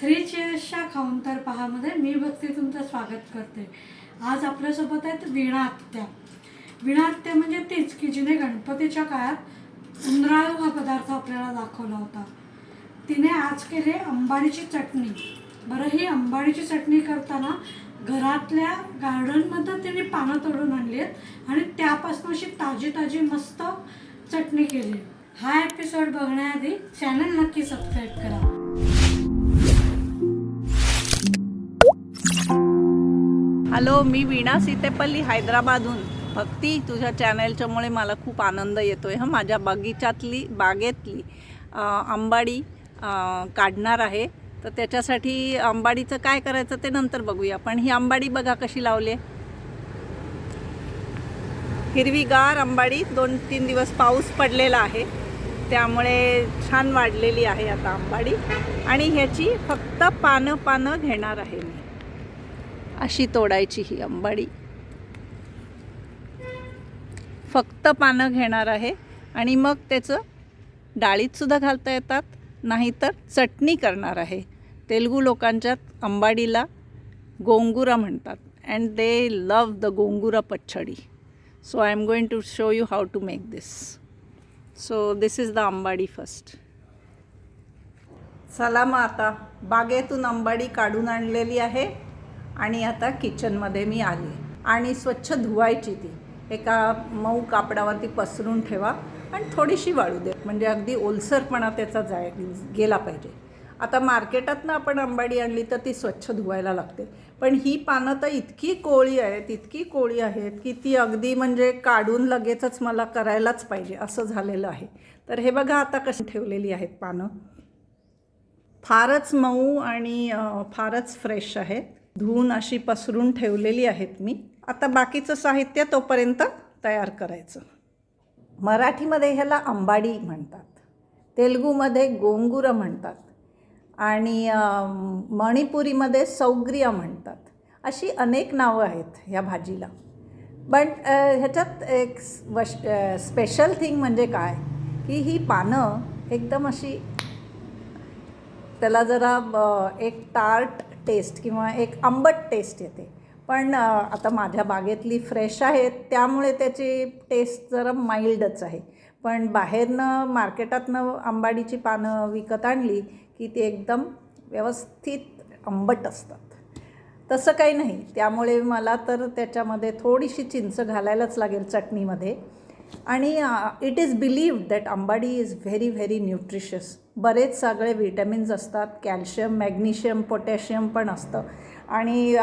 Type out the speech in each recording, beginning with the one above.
Three चेअर्सच्या counter पहामध्ये मी भक्ती तुमचं स्वागत करते. आज आपल्यासोबत आहेत वीणा आत्या. वीणा आत्या म्हणजे तीच की जिने गणपतीच्या काळात उंदराळू हा पदार्थ आपल्याला दाखवला होता. तिने आज केले अंबाडीची चटणी. बरं ही अंबाडीची चटणी करताना घरातल्या गार्डनमध्ये तिने पानं तोडून आणली आहेत आणि त्यापासून अशी ताजी ताजी मस्त चटणी केली. हा एपिसोड बघण्याआधी चॅनल नक्की सबस्क्राईब करा. हॅलो मी वीणा सीतेपल्ली हैदराबादहून. भक्ती तुझ्या चॅनलच्यामुळे मला खूप आनंद येतो आहे हं माझ्या बगीचातली बागेतली आंबाडी काढणार आहे. तर त्याच्यासाठी आंबाडीचं काय करायचं ते नंतर बघूया. पण ही आंबाडी बघा कशी लावली आहे. हिरवीगार आंबाडी दोन तीन दिवस पाऊस पडलेला आहे. त्यामुळे छान वाढलेली आहे आता आंबाडी आणि ह्याची फक्त पानं पानं घेणार आहे मी. अशी तोडायची ही अंबाडी. फक्त पानं घेणार आहे आणि मग त्याचं डाळीतसुद्धा घालता येतात नाहीतर चटणी करणार आहे. तेलगू लोकांच्यात अंबाडीला गोंगुरा म्हणतात and they love the gongura pachadi. So I am going to show you how to make this so this is the ambadi first चला मग आता बागेतून अंबाडी काढून आणलेली आहे. आणि आता किचनमध्ये मी आली. आणि स्वच्छ धुवायची ती. एका मऊ कापडावरती पसरून ठेवा आणि थोडीशी वाळू देत म्हणजे अगदी ओलसरपणा त्याचा जाय गेला पाहिजे. आता मार्केटातनं आपण आंबाडी आणली तर ती स्वच्छ धुवायला लागते. पण ही पानं तर इतकी कोळी आहेत इतकी कोळी आहेत की ती अगदी म्हणजे काढून लगेचच मला करायलाच पाहिजे असं झालेलं आहे. तर हे बघा आता कशी ठेवलेली आहेत पानं. फारच मऊ आणि फारच फ्रेश आहेत. धुवून अशी पसरून ठेवलेली आहेत मी. आता बाकीचं साहित्य तोपर्यंत तयार करायचं. मराठीमध्ये ह्याला अंबाडी म्हणतात. तेलगूमध्ये गोंगुरं म्हणतात. आणि मणिपुरीमध्ये सौग्रिया म्हणतात. अशी अनेक नावं आहेत ह्या भाजीला. पण ह्याच्यात एक वश स्पेशल थिंग म्हणजे काय? की ही पानं एकदम अशी त्याला जरा एक टार्ट टेस्ट किंवा एक आंबट टेस्ट येते. पण आता माझ्या बागेतली फ्रेश आहेत त्यामुळे त्याची टेस्ट जरा माइल्डच आहे. पण बाहेरनं मार्केटातनं आंबाडीची पानं विकत आणली की ती एकदम व्यवस्थित आंबट असतात. तसं काही नाही. त्यामुळे मला तर त्याच्यामध्ये थोडीशी चिंच घालायलाच लागेल चटणीमध्ये. आणि it is believed that ambadi is very very nutritious बरेच सगळे विटॅमिन्स असतात कॅल्शियम मॅग्नेशियम पोटॅशियम पण असतं. आणि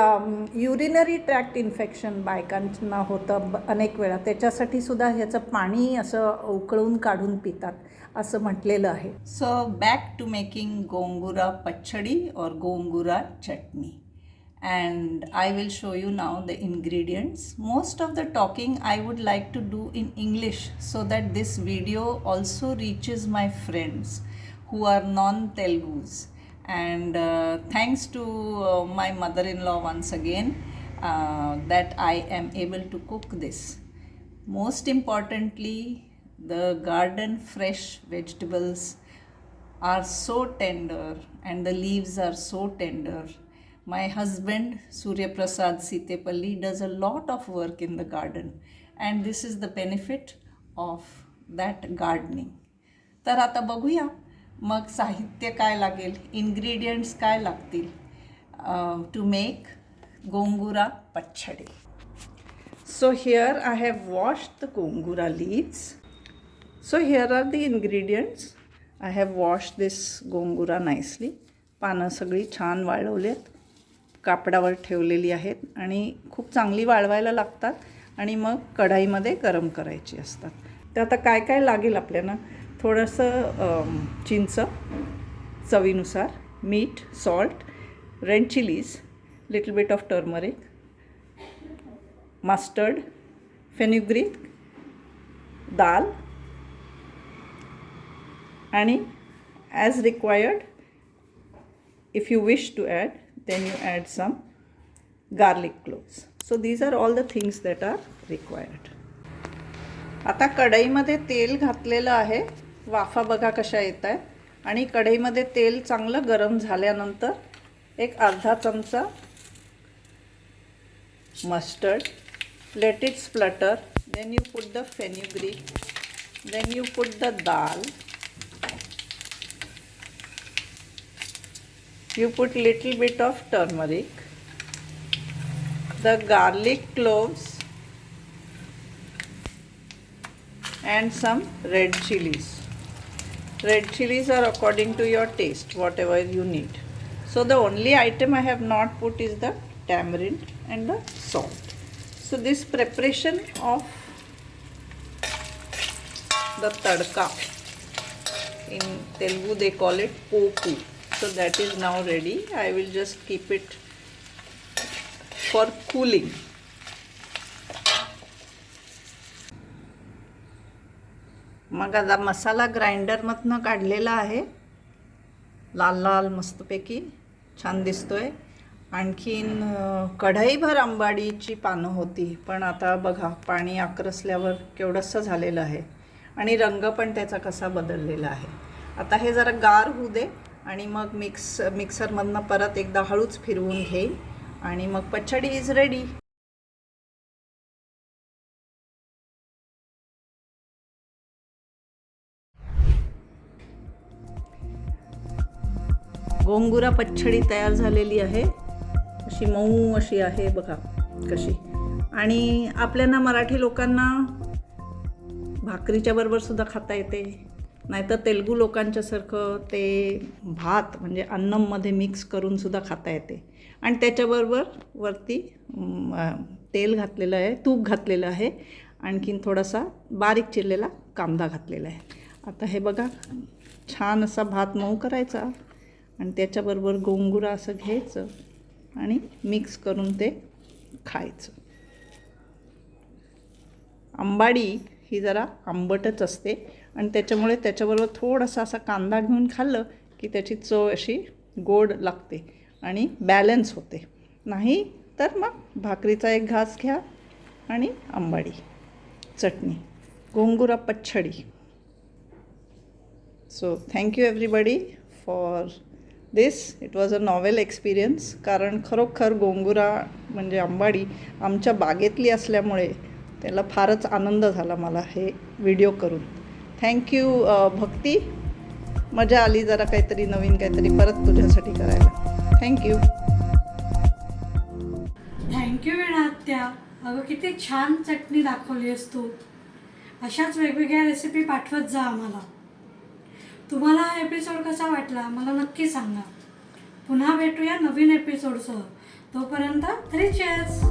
युरिनरी ट्रॅक्ट इन्फेक्शन बायकांना होतं ब- अनेक वेळा. त्याच्यासाठी सुद्धा ह्याचं पाणी असं उकळून काढून पितात असं म्हटलेलं आहे. So back to making gongura pachadi और गोंगुरा चटणी. And I will show you now the ingredients. Most of the talking I would like to do in English so that this video also reaches my friends who are non Telugus. And uh, thanks to uh, my mother in law once again uh, that I am able to cook this. Most importantly, the garden fresh vegetables are so tender and the leaves are so tender. My husband Suryaprasad Seethepalli does a lot of work in the garden and and is the benefit of that gardening तर आता बघूया मग साहित्य काय लागेल ingredients काय लागतील to make gongura pachadi so here I have wash the gongura leaves so here are the ingredients I have wash this gongura nicely पानं सगळी छान वाळवलेत कापडावर ठेवलेली आहेत आणि खूप चांगली वाळवायला लागतात आणि मग कढाईमध्ये गरम करायची असतात. तर आता काय काय लागेल आपल्याला? थोडंसं चिंच चवीनुसार मीठ salt red chillies little bit of turmeric mustard fenugreek dal आणि as required if you wish to add then you add some garlic cloves so these are all the things that are required आता कढईमध्ये तेल घातलेलं आहे वाफा बघा कशा येत आहे आणि कढईमध्ये तेल चांगलं गरम झाल्यानंतर एक अर्धा चमचा mustard let it splutter then you put the fenugreek then you put the dal you put little bit of turmeric the garlic cloves and some red chilies. Red chilies are according to your taste whatever you need. So the only item i have not put is the tamarind and the salt. So this preparation of the tadka in telugu they call it poku so that is now ready. I will just keep it for cooling. मग आता मसाला ग्राइंडरमधनं काढलेला आहे. लाल लाल मस्तपैकी छान दिसतोय. आणखीन कढईभर आंबाडीची पानं होती पण आता बघा पाणी आक्रसल्यावर केवढंसं झालेलं आहे. आणि रंग पण त्याचा कसा बदललेला आहे. आता हे जरा गार होऊ दे. आणि मग मिक्स मिक्सरमधनं परत एकदा हळूच फिरवून घेईन आणि मग पचडी इज रेडी गोंगुरा पच्छडी तयार झालेली आहे. अशी मऊ अशी आहे बघा कशी. आणि आपल्याला मराठी लोकांना भाकरीच्या बरोबर सुद्धा खाता येते. नाहीतर तेलगू लोकांच्यासारखं ते भात म्हणजे अन्नममध्ये मिक्स करूनसुद्धा खाता येते. आणि त्याच्याबरोबर वरती तेल घातलेलं आहे तूप घातलेलं आहे आणखीन थोडासा बारीक चिरलेला कांदा घातलेला आहे. आता हे बघा छान असा भात मऊ करायचा. आणि त्याच्याबरोबर गोंगुरा असं घ्यायचं आणि मिक्स करून ते खायचं. आंबाडी ही जरा आंबटच असते. आणि त्याच्यामुळे त्याच्याबरोबर थोडासा असा कांदा घेऊन खाल्लं की त्याची चव अशी गोड लागते आणि बॅलन्स होते. नाही तर मग भाकरीचा एक घास घ्या आणि आंबाडी चटणी gongura pachadi. So thank you everybody for this it was a novel experience कारण खरोखर गोंगुरा म्हणजे आंबाडी आमच्या बागेतली असल्यामुळे त्याला फारच आनंद झाला मला हे व्हिडिओ करून. Thank you Bhakti. मजा आली जरा काहीतरी नवीन काहीतरी परत तुझ्यासाठी करायला. थँक्यू थँक्यू वेणात्या अगं किती छान चटणी दाखवली आहेस तू. अशाच वेगवेगळ्या रेसिपी पाठवत जा आम्हाला. तुम्हाला हा एपिसोड कसा वाटला मला नक्की सांगा. पुन्हा भेटूया नवीन एपिसोडसह तोपर्यंत थ्री चेअर्स